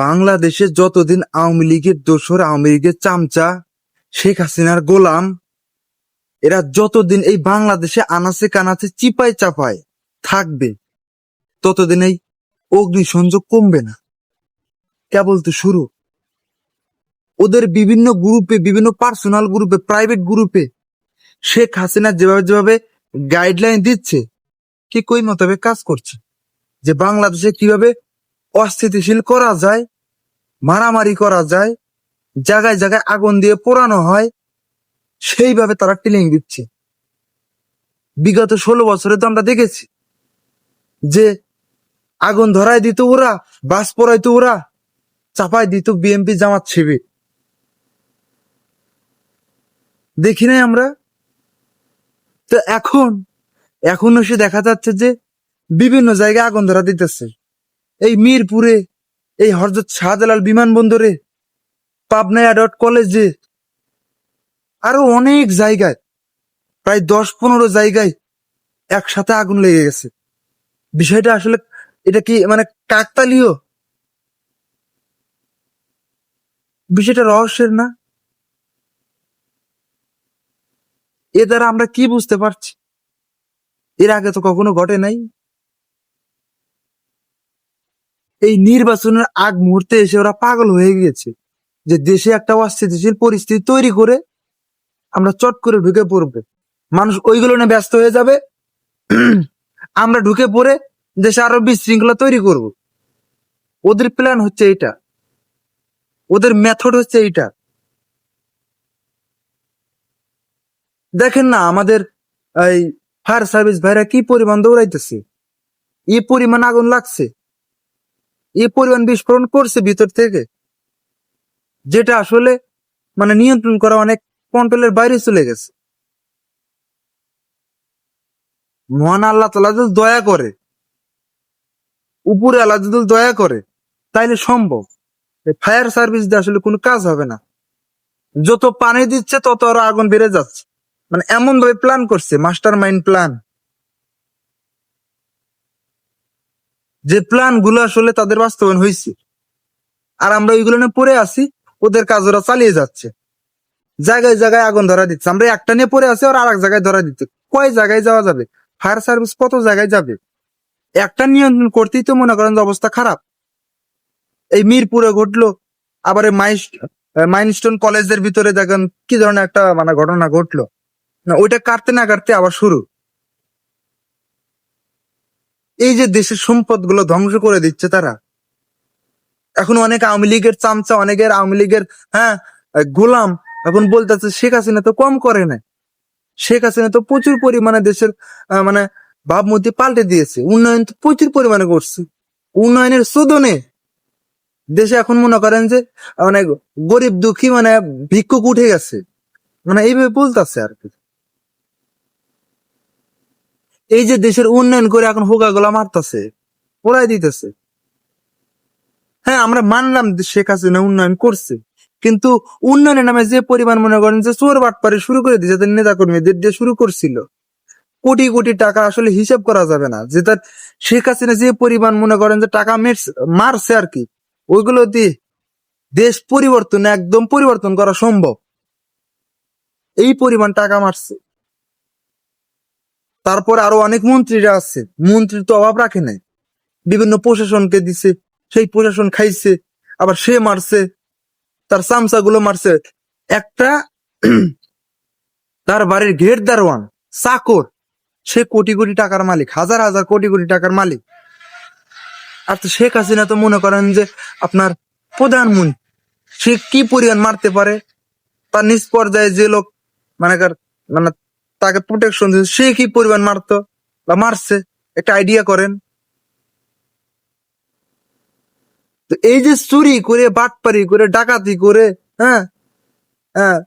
বাংলাদেশে যতদিন আওয়ামী লীগের দোসর, আওয়ামী লীগের চামচা, শেখ হাসিনার গোলাম, এরা যতদিন এই বাংলাদেশে আনাচে কানাচে চিপায় চাপায় থাকবে, ততদিন এই অগ্নিসংযোগ কমবে না। কেবল তো শুরু। ওদের বিভিন্ন গ্রুপে, বিভিন্ন পার্সোনাল গ্রুপে, প্রাইভেট গ্রুপে শেখ হাসিনা যেভাবে যেভাবে গাইডলাইন দিচ্ছে, কি কই মোতাবেক কাজ করছে। যে বাংলাদেশে কীভাবে অস্থিতিশীল করা যায়, মারামারি করা যায়, জায়গায় জায়গায় আগুন দিয়ে পোড়ানো হয়, সেইভাবে তারা ট্রেনিং দিচ্ছে। বিগত ষোলো বছরে তো আমরা দেখেছি যে আগুন ধরায় দিত ওরা, বাস পড়াইতো ওরা, চাপায় দিত বিএমপি জামাত শিবির। দেখি নাই আমরা? তো এখন এখন সে দেখা যাচ্ছে যে বিভিন্ন জায়গায় আগুন ধরা দিতেছে। এই মিরপুরে, এই হরজত শাহজালাল বিমানবন্দরে পাবনা অ্যাডট কলেজে আরও অনেক জায়গায়, প্রায় দশ পনেরো জায়গায় একসাথে আগুন লেগে গেছে। বিষয়টা আসলে এটা কি মানে কাকতালীয়? বিষয়টা রহস্যের না? এ দ্বারা আমরা কি বুঝতে পারছি? এর আগে তো কখনো ঘটে নাই। এই নির্বাচনের আগ মুহূর্তে এসে ওরা পাগল হয়ে গিয়েছে যে দেশে একটা অস্থিতিশীল পরিস্থিতি তৈরি করে আমরা চট করে ঢুকে পড়বে। মানুষ ওইগুলো নিয়ে ব্যস্ত হয়ে যাবে। আমরা ঢুকে পড়ে দেশে আরও বিশৃঙ্খলা তৈরি করব। ওদের প্ল্যান হচ্ছে এইটা। ওদের মেথড হচ্ছে এইটা। দেখেন না আমাদের এই ফায়ার সার্ভিস ভাইরা কি পরিমাণ দৌড়াইতেছে? এই পরিমাণ আগুন লাগছে? এই পরিমাণ বিস্ফোরণ করছে ভিতর থেকে। যেটা আসলে মানে নিয়ন্ত্রণ করা অনেক কন্ট্রোলের বাইরে চলে গেছে। মহান আল্লাহ তালা যদি দয়া করে, উপরে আল্লাহ যদি দয়া করে, তাইলে সম্ভব। ফায়ার সার্ভিস দিয়ে আসলে কোনো কাজ হবে না। যত পানি দিচ্ছে, তত আরও আগুন বেড়ে যাচ্ছে। মানে এমন ভাবে প্ল্যান করছে মাস্টার মাইন্ড প্ল্যান যে প্ল্যানগুলো আসলে তাদের বাস্তবায়ন হয়েছে। আর আমরা ওইগুলো নিয়ে পড়ে আছি, ওদের কাজ ওরা চালিয়ে যাচ্ছে। জায়গায় জায়গায় আগুন ধরা দিচ্ছে। আমরা একটা নিয়ে পড়ে আছি, আর এক জায়গায় ধরা দিচ্ছে। কয় জায়গায় যাওয়া যাবে? ফায়ার সার্ভিস কত জায়গায় যাবে? একটা নিয়ন্ত্রণ করতেই তো মনে করেন যে অবস্থা খারাপ। এই মিরপুরে ঘটলো, আবার মাইস মাইনস্টোন কলেজের ভিতরে দেখেন কি ধরনের একটা মানে ঘটনা ঘটলো। না, ওইটা কাটতে না কাটতে আবার শুরু। এই যে দেশের সম্পদগুলো ধ্বংস করে দিচ্ছে তারা। এখন অনেক আওয়ামী লীগের চামচা, অনেকের আওয়ামী লীগের হ্যাঁ গোলাম এখন বলতেছে, শেখ হাসিনা তো কম করে না শেখ হাসিনা তো প্রচুর পরিমাণে দেশের মানে ভাবমূর্তি পাল্টে দিয়েছে। উন্নয়ন তো প্রচুর পরিমাণে করছে। উন্নয়নের শোধনে দেশে এখন মনে করেন যে মানে গরিব দুঃখী মানে ভিক্ষুক উঠে গেছে। মানে এইভাবে বলতেছে আর কি। এই যে দেশের উন্নয়ন করে এখন হোগা গোলা মারতেছে ওরাই দিতেছে। হ্যাঁ আমরা মানলাম শেখ হাসিনা উন্নয়ন করছে, কিন্তু উন্নয়নের নামে যে পরিমাণ মনে করেন যে চোর বাটপারে শুরু করে দিয়েছে তাদের নেতা কর্মীদের দিয়ে শুরু করছিল, কোটি কোটি টাকা আসলে হিসাব করা যাবে না। যে তার শেখ হাসিনা যে পরিমাণ মনে করেন যে টাকা মারছে আর কি, ওইগুলো দিয়ে দেশ পরিবর্তন, একদম পরিবর্তন করা সম্ভব। এই পরিমাণ টাকা মারছে। তারপর আরও অনেক মন্ত্রীরা আছে। মন্ত্রীর তো অভাব রাখে নাই। বিভিন্ন প্রশাসনকে দিছে, সেই প্রশাসন খাইছে, আবার সে মারছে, তার চামচা গুলো মারছে। একটা তার বাড়ির ঘের দারোয়ান, চাকর, সে কোটি কোটি টাকার মালিক, হাজার হাজার কোটি কোটি টাকার মালিক। আর তো শেখ হাসিনা তো মনে করেন যে আপনার প্রধানমন্ত্রী, সে কি পরিমাণ মারতে পারে? তার নিজ পর্যায়ে যে লোক মানে মানে তাকে প্রোটেকশন দিচ্ছে সে কি পরিমাণ মারতো বা মারছে? একটা আইডিয়া করেন। তো এই যে চুরি করে, বাটপারি করে, ডাকাতি করে হ্যাঁ? হ্যাঁ?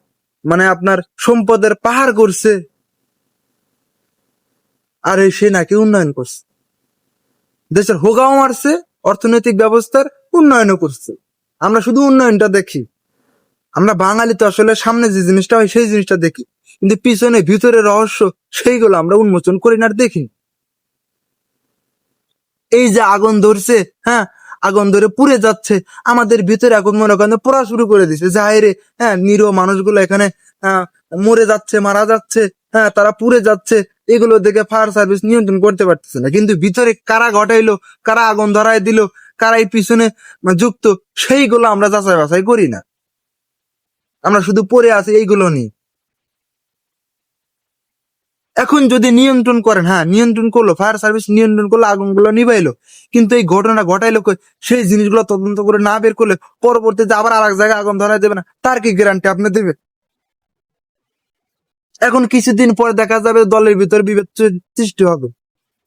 মানে আপনার সম্পদের পাহাড় করছে। আর এই সে নাকি উন্নয়ন করছে। দেশের হোগাও মারছে, অর্থনৈতিক ব্যবস্থার উন্নয়নও করছে। আমরা শুধু উন্নয়নটা দেখি। আমরা বাঙালি তো আসলে সামনে যে জিনিসটা হয়, সেই জিনিসটা দেখি। কিন্তু পিছনে ভিতরে রহস্য সেইগুলো আমরা উন্মোচন করি না দেখি। এই যে আগুন ধরছে হ্যাঁ আগুন ধরে পুড়ে যাচ্ছে, আমাদের ভিতরে এখন মনে করেন পড়া শুরু করে দিছে। যাই রে হ্যাঁ নিরীহ মানুষগুলো এখানে মরে যাচ্ছে, মারা যাচ্ছে হ্যাঁ তারা পুড়ে যাচ্ছে, এগুলো দেখে ফায়ার সার্ভিস নিয়ন্ত্রণ করতে পারতেছে না। কিন্তু ভিতরে কারা ঘটাইলো, কারা আগুন ধরায় দিল কারা এই পিছনে যুক্ত, সেইগুলো আমরা যাচাই বাছাই করি না। আমরা শুধু পড়ে আছি এইগুলো নিয়ে। এখন যদি নিয়ন্ত্রণ করেন হ্যাঁ নিয়ন্ত্রণ করল, ফায়ার সার্ভিস নিয়ন্ত্রণ করল, আগুনগুলো নিভাইলো, কিন্তু এই ঘটনা ঘটাইলো? সেই জিনিসগুলো তদন্ত করে না বের করলে পরবর্তীতে আবার আর এক জায়গায় আগুন ধরাই দেবে না। তার কি গ্যারান্টি আপনি দেবে এখন কিছুদিন পরে দেখা যাবে দলের ভিতর বিভেদ সৃষ্টি হবে।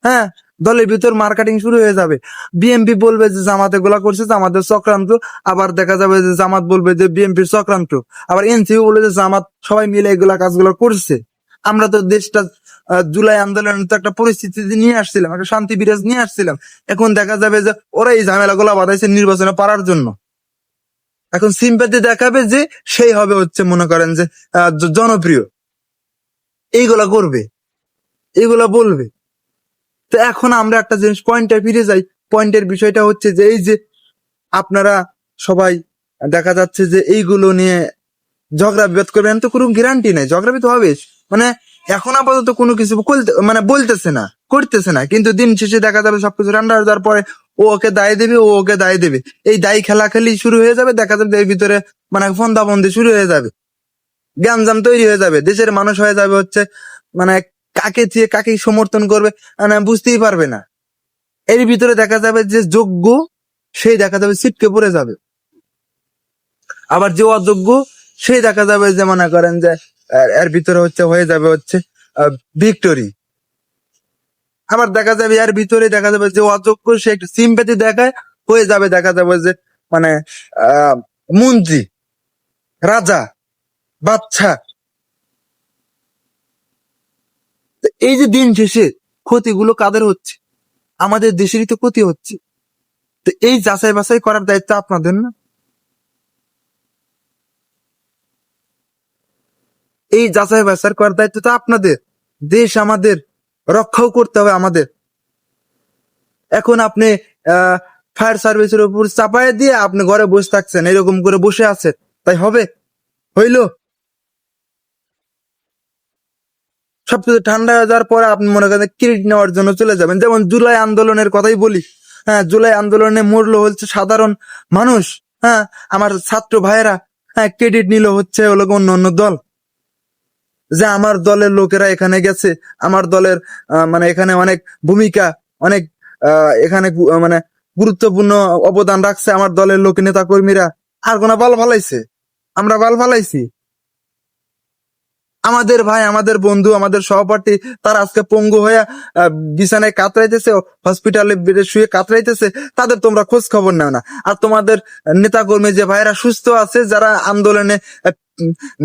হ্যাঁ দলের ভিতর মার্কেটিং শুরু হয়ে যাবে। বিএমপি বলবে যে জামাতে গোলা করছে, জামাতের চক্রান্ত। আবার দেখা যাবে যে জামাত বলবে যে বিএমপির চক্রান্ত। আবার এনসিও বলবে যে জামাত সবাই মিলে এগুলা কাজগুলো করছে। আমরা তো দেশটা জুলাই আন্দোলনের তো একটা পরিস্থিতি নিয়ে আসছিলাম, একটা শান্তি বিরাজ নিয়ে আসছিলাম। এখন দেখা যাবে যে ওরা এই ঝামেলা গুলা বাধাইছে নির্বাচনে পারার জন্য। এখন সিম্পাতি দেখাবে যে সেই হবে হচ্ছে মনে করেন যে জনপ্রিয়। এইগুলা করবে। এইগুলা বলবে। তো এখন আমরা একটা জিনিস পয়েন্টে ফিরে যাই। পয়েন্টের বিষয়টা হচ্ছে যে এই যে আপনারা সবাই দেখা যাচ্ছে যে এইগুলো নিয়ে ঝগড়া বিবাদ করবেন তো কোনো গ্যারান্টি নাই। ঝগড়া বিবাদ হবে মানে এখন আপাতত কোনো কিছু মানে বলতেছে না, করতেছে না, কিন্তু দিন শেষে দেখা যাবে সবকিছু রান্না যাওয়ার পরে ও ওকে দায় দেবে, ও ওকে দায় দেবে। এই দায়ী খেলাখেলি শুরু হয়ে যাবে, দেখা যাবে এর ভিতরে মানে ফন্দা বন্দি শুরু হয়ে যাবে। গ্যামজাম তৈরি হয়ে যাবে, দেশের মানুষ হয়ে যাবে হচ্ছে মানে কাকে চেয়ে কাকে সমর্থন করবে মানে বুঝতেই পারবে না। এর ভিতরে দেখা যাবে যে যোগ্য, সেই দেখা যাবে ছিটকে পড়ে যাবে। আবার যে অযোগ্য, সেই দেখা যাবে যে মনে করেন যে আহ, এর ভিতরে হচ্ছে হয়ে যাবে হচ্ছে ভিক্টোরি। আবার দেখা যাবে এর ভিতরে দেখা যাবে যে অযোগ্য সে একটু সিম্পাতি দেখায় হয়ে যাবে দেখা যাবে যে মানে মন্ত্রী রাজা বাচ্চা এই যে দিন শেষে ক্ষতিগুলো কাদের হচ্ছে? আমাদের দেশেরই তো ক্ষতি হচ্ছে। তো এই যাচাই বাছাই করার দায়িত্ব আপনাদের না? এই যাচাই বাছাই করার দায়িত্ব তো আপনাদের। দেশ আমাদের, রক্ষাও করতে হবে আমাদের। এখন আপনি ফায়ার সার্ভিসের উপর চাপায় দিয়ে আপনি ঘরে বসে থাকছেন, এরকম করে বসে আছেন। তাই হবে? হইল? সবকিছু ঠান্ডা হয়ে যাওয়ার পরে আপনি মনে করেন ক্রেডিট নেওয়ার জন্য চলে যাবেন। যেমন জুলাই আন্দোলনের কথাই বলি। হ্যাঁ জুলাই আন্দোলনে মরলো হচ্ছে সাধারণ মানুষ। হ্যাঁ আমার ছাত্র ভাইয়েরা হ্যাঁ ক্রেডিট নিল হচ্ছে হলো অন্য অন্য দল। যে আমার দলের লোকেরা এখানে গেছে, আমার দলের মানে এখানে অনেক ভূমিকা, অনেক এখানে মানে গুরুত্বপূর্ণ অবদান রাখছে আমার দলের লোক নেতা কর্মীরা। আর কোন বাল ফালাইছে? আমরা বাল ফালাইছি? আমাদের ভাই আমাদের বন্ধু আমাদের সহপাঠী তারা আজকে পঙ্গু আহ, বিছানায় কাতরাইতেছে হসপিটালে বেডে শুয়ে কাতরাইতেছে তাদের তোমরা খোঁজ খবর নাও না। আর তোমাদের নেতা কর্মী যে ভাইরা সুস্থ আছে যারা আন্দোলনে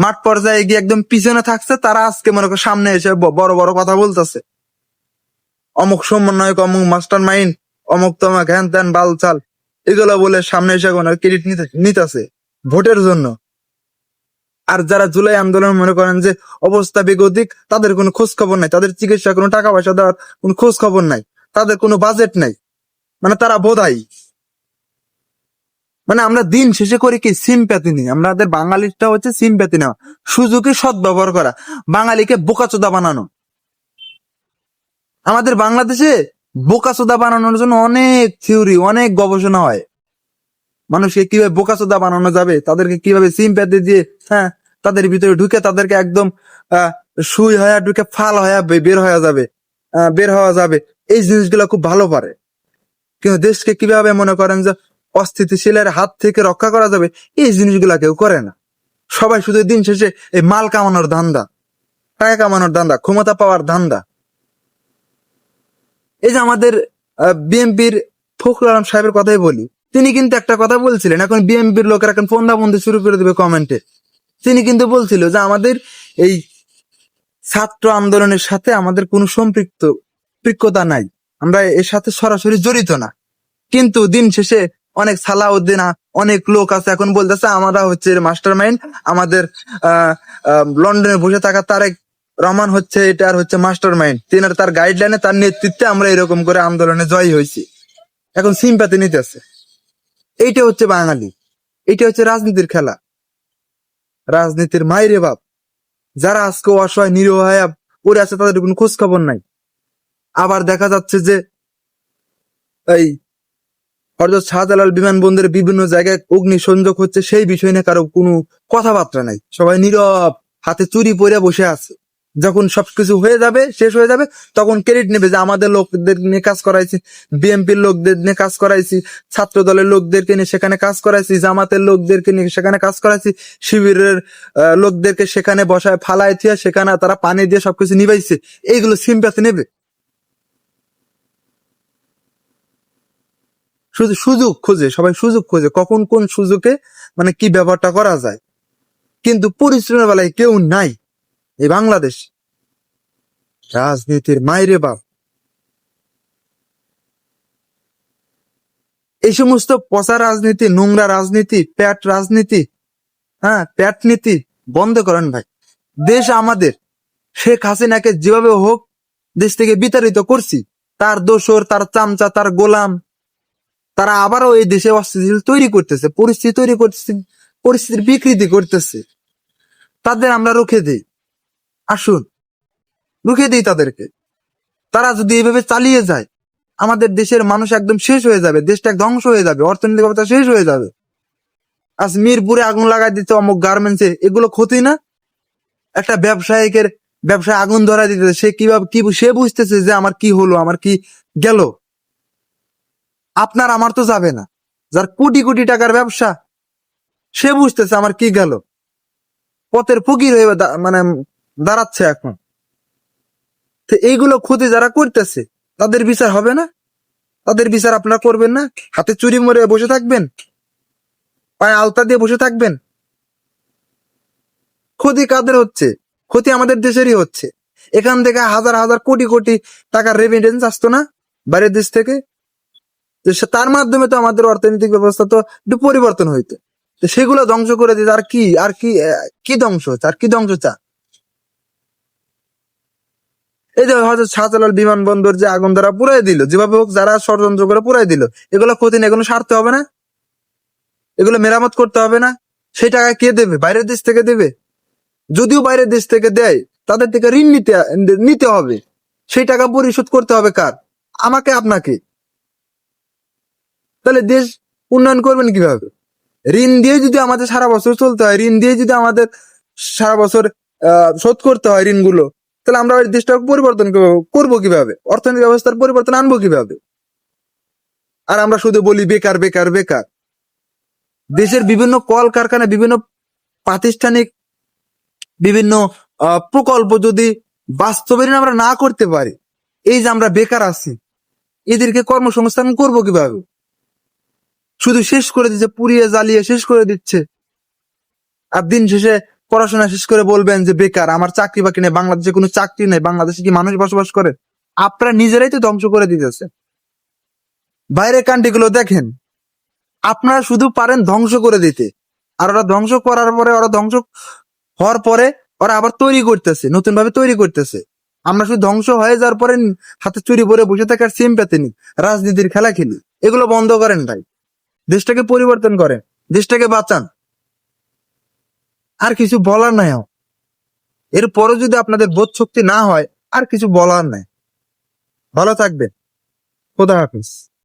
মাঠ পর্যায়ে গিয়ে একদম পিছনে থাকছে তারা আজকে মনে করো সামনে এসে বড় বড় কথা বলতেছে। অমুক সমন্বয়ক অমুক মাস্টার মাইন্ড অমুক তমক হ্যান ত্যান বাল চাল এগুলো বলে সামনে এসে কোনো ক্রেডিট নিতে নিতেছে। ভোটের জন্য। আর যারা জুলাই আন্দোলন মনে করেন যে অবস্থা বেগতিক, তাদের কোনো খোঁজ খবর নাই। তাদের চিকিৎসা, কোনো টাকা পয়সা দেওয়ার কোনো খোঁজ খবর নাই। তাদের কোনো বাজেট নাই। মানে তারা বোধাই। মানে আমরা দিন শেষে করি কি? সিম্প্যাথি নিই। আমাদের বাঙালিটা হচ্ছে সিম্প্যাথি নেওয়া। সুযোগে সৎ ব্যবহার করা। বাঙালিকে বোকাচোদা বানানো। আমাদের বাংলাদেশে বোকাচোদা বানানোর জন্য অনেক থিওরি অনেক গবেষণা হয়। মানুষকে কীভাবে বোকাচোদা বানানো যাবে? তাদেরকে কীভাবে সিম্প্যাথি দিয়ে হ্যাঁ তাদের ভিতরে ঢুকে তাদেরকে একদম সুই হয়ে ঢুকে ফাল হয়ে বের হয়ে যাবে বের হওয়া যাবে। এই জিনিসগুলো খুব ভালো পারে। কিন্তু দেশকে কীভাবে মনে করেন যে অস্থিতিশীলের হাত থেকে রক্ষা করা যাবে, এই জিনিসগুলা কেউ করে না। সবাই শুধু দিন শেষে এই মাল কামানোর ধান্দা, টাকা কামানোর ধান্দা, ক্ষমতা পাওয়ার ধান্দা। এই যে আমাদের বিএনপির ফখরুল আলম সাহেবের কথাই বলি, তিনি কিন্তু একটা কথা বলছিলেন, এখন বিএনপির লোকেরা এখন ফোন্দা বন্ধু শুরু করে দেবে কমেন্টে তিনি কিন্তু বলছিল যে আমাদের এই ছাত্র আন্দোলনের সাথে আমাদের কোনো সম্পৃক্ত সম্পৃক্ততা নাই। আমরা এর সাথে সরাসরি জড়িত না। কিন্তু দিন শেষে অনেক সালাউদ্দিন, অনেক লোক আছে এখন বলতেছে, আমরা হচ্ছে মাস্টার মাইন্ড আমাদের লন্ডনে বসে থাকা তারেক রহমান হচ্ছে এটার হচ্ছে মাস্টার মাইন্ড তিনার তার গাইডলাইনে তার নেতৃত্বে আমরা এরকম করে আন্দোলনে জয়ী হয়েছি। এখন সিম্পাতি নিতেছে। এইটা হচ্ছে বাঙালি। এটা হচ্ছে রাজনীতির খেলা। রাজনীতির মাইরে বাপ। যারা আজকে অসহায় নিরহায় পড়ে আছে, তাদের কোনো খোঁজ খবর নাই। আবার দেখা যাচ্ছে যে এই হরজত শাহজালাল বিমানবন্দরের বিভিন্ন জায়গায় অগ্নি সংযোগ হচ্ছে, সেই বিষয় নিয়ে কারও কোনো কথাবার্তা নাই। সবাই নীরব, হাতে চুরি পরে বসে আছে। যখন সবকিছু হয়ে যাবে, শেষ হয়ে যাবে, তখন ক্রেডিট নেবে যে আমাদের লোকদের নিয়ে কাজ করাইছি বিএনপির লোকদের নিয়ে কাজ করাইছি ছাত্র দলের লোকদেরকে নিয়ে সেখানে কাজ করাইছি, জামাতের লোকদেরকে নিয়ে সেখানে কাজ করাইছি, শিবিরের লোকদেরকে সেখানে বসায় ফালায় থিয়া সেখানে তারা পানি দিয়ে সবকিছু নিবাইছে এইগুলো সিম্পাতে নেবে। শুধু সুযোগ খোঁজে, সবাই সুযোগ খোঁজে, কখন কোন সুযোগে মানে কি ব্যবহারটা করা যায়। কিন্তু পরিশ্রমের বেলায় কেউ নাই। এই বাংলাদেশ রাজনীতির মাইরে বাপ। এই সমস্ত পচা রাজনীতি, নোংরা রাজনীতি, প্যাট রাজনীতি হ্যাঁ প্যাট নীতি বন্ধ করেন ভাই। দেশ আমাদের। শেখ হাসিনাকে যেভাবে হোক দেশ থেকে বিতাড়িত করছি। তার দোসর, তার চামচা, তার গোলাম, তারা আবারও এই দেশে অস্থিতিশীল তৈরি করতেছে, পরিস্থিতি তৈরি করতেছে, পরিস্থিতির বিকৃতি করতেছে। তাদের আমরা রুখে দিই। আসুন রুখে দিই তাদেরকে। তারা যদি এইভাবে চালিয়ে যায়, আমাদের দেশের মানুষ একদম শেষ হয়ে যাবে, দেশটা ধ্বংস হয়ে যাবে, অর্থনৈতিক অবস্থা শেষ হয়ে যাবে। আজ মিরপুরে আগুন লাগাই দিতে অমুক গার্মেন্টসে এগুলো ক্ষতি না? একটা ব্যবসায়িকের ব্যবসায় আগুন ধরা দিতেছে সে কীভাবে কি সে বুঝতেছে যে আমার কি হলো, আমার কি গেল? আপনার, আমার তো যাবে না। যার কোটি কোটি টাকার ব্যবসা, সে বুঝতেছে আমার কি গেল। পথের ফকির হয়ে মানে দাঁড়াচ্ছে এখন। তো এইগুলো ক্ষতি যারা করতেছে, তাদের বিচার হবে না? তাদের বিচার আপনারা করবেন না? হাতে চুরি মরে বসে থাকবেন? পায়ে আলতা দিয়ে বসে থাকবেন? ক্ষতি কাদের হচ্ছে? ক্ষতি আমাদের দেশেরই হচ্ছে। এখান থেকে হাজার হাজার কোটি কোটি টাকার রেমিটেন্স আসতো না বাইরের দেশ থেকে? তো তার মাধ্যমে তো আমাদের অর্থনৈতিক ব্যবস্থা তো একটু পরিবর্তন হইতো। তো সেগুলো ধ্বংস করে দিতে আর কি আর কি কি ধ্বংস হচ্ছে? আর কি ধ্বংস চা এই যে হয়তো শাহজালাল বিমানবন্দর যে আগুন দ্বারা পুরাই দিল, যেভাবে হোক যারা ষড়যন্ত্র করে পুরাই দিল, এগুলো ক্ষতি না এগুলো সারতে হবে না। এগুলো মেরামত করতে হবে না। সেই টাকা কে দেবে? বাইরের দেশ থেকে দেবে? যদিও বাইরের দেশ থেকে দেয়, তাদের থেকে ঋণ নিতে নিতে হবে। সেই টাকা পরিশোধ করতে হবে কার? আমাকে, আপনাকে। তাহলে দেশ উন্নয়ন করবেন কীভাবে? ঋণ দিয়ে যদি আমাদের সারা বছর চলতে হয়, ঋণ দিয়ে যদি আমাদের সারা বছর শোধ করতে হয় ঋণগুলো তাহলে আমরা ওই দেশটা পরিবর্তন করব কীভাবে? অর্থনৈতিক ব্যবস্থার পরিবর্তন আনব কীভাবে? আর আমরা শুধু বলি বেকার বেকার বেকার। দেশের বিভিন্ন কল কারখানা বিভিন্ন প্রাতিষ্ঠানিক বিভিন্ন প্রকল্প যদি বাস্তবায়ন আমরা না করতে পারি, এই যে আমরা বেকার আছি, এদেরকে কর্মসংস্থান করব কীভাবে? শুধু শেষ করে দিচ্ছে, পুড়িয়ে, জ্বালিয়ে শেষ করে দিচ্ছে। আর দিন শেষে পড়াশোনা শেষ করে বলবেন যে, বেকার, আমার চাকরি বাকরি নেই, বাংলাদেশে কোনো চাকরি নেই, বাংলাদেশে কি মানুষ বসবাস করে? আপনারা নিজেরাই তো ধ্বংস করে দিতেছে বাইরের কান্ট্রি গুলো দেখেন, আপনারা শুধু পারেন ধ্বংস করে দিতে। আর ওরা ধ্বংস করার পরে, ওরা ধ্বংস হওয়ার পরে ওরা আবার তৈরি করতেছে নতুন ভাবে তৈরি করতেছে। আমরা শুধু ধ্বংস হয়ে যাওয়ার পরে হাতে চুরি পরে বসে থাকার সিম পেতে নি রাজনীতির খেলা খেলি। এগুলো বন্ধ করেন ভাই। দেশটাকে পরিবর্তন করেন, দেশটাকে বাঁচান। আর কিছু বলার নাই। এরপরও যদি আপনাদের বোধ শক্তি না হয়, আর কিছু বলার নাই। ভালো থাকবেন। খোদা হাফিজ।